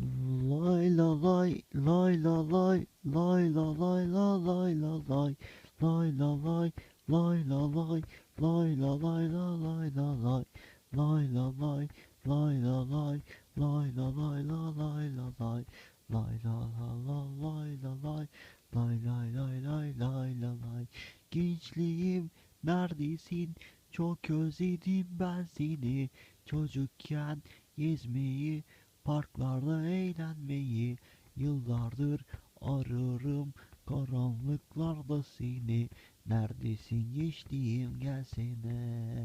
Lay la lay lay la lay lay la lay la lay la lay lay la lay lay la lay lay la lay la lay la lay lay la lay lay la lay lay la lay la lay la lay lay la la la lay la lay lay lay lay lay lay la lay Gençliğim neredesin çok özledim ben seni çocukken gezmeyi Parklarda eğlenmeyi yıllardır ararım. Karanlıklarda seni Neredesin geçtiğim gelsene.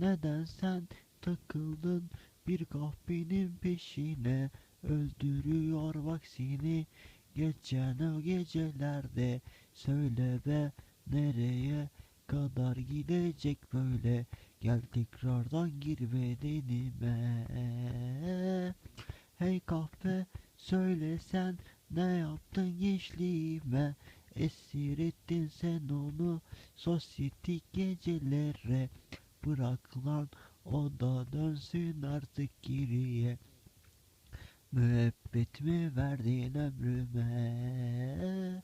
Neden sen takıldın? Bir kahvenin peşine Öldürüyor bak seni. Geçen o gecelerde Söyle be nereye kadar gidecek böyle. Gel tekrardan gir bedenime. Hey kahve söylesen ne yaptın gençliğime? Esir ettin sen onu sosyetik gecelere. Bırak lan o da dönsün artık geriye. Müebbet mi verdin ömrüme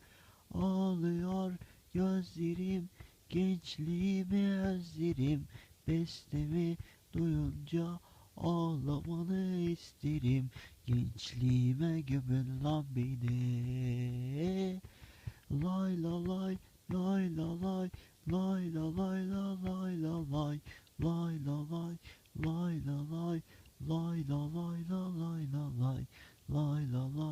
gençliğimi özlerim. Bestemi duyunca ağlamanı isterim. Gençliğime gömün lan beni. Lay la lay lay la lay Lay la lay la lay la lay Lay la lay lay la lay Lay la lay la lay la lay Lay la lay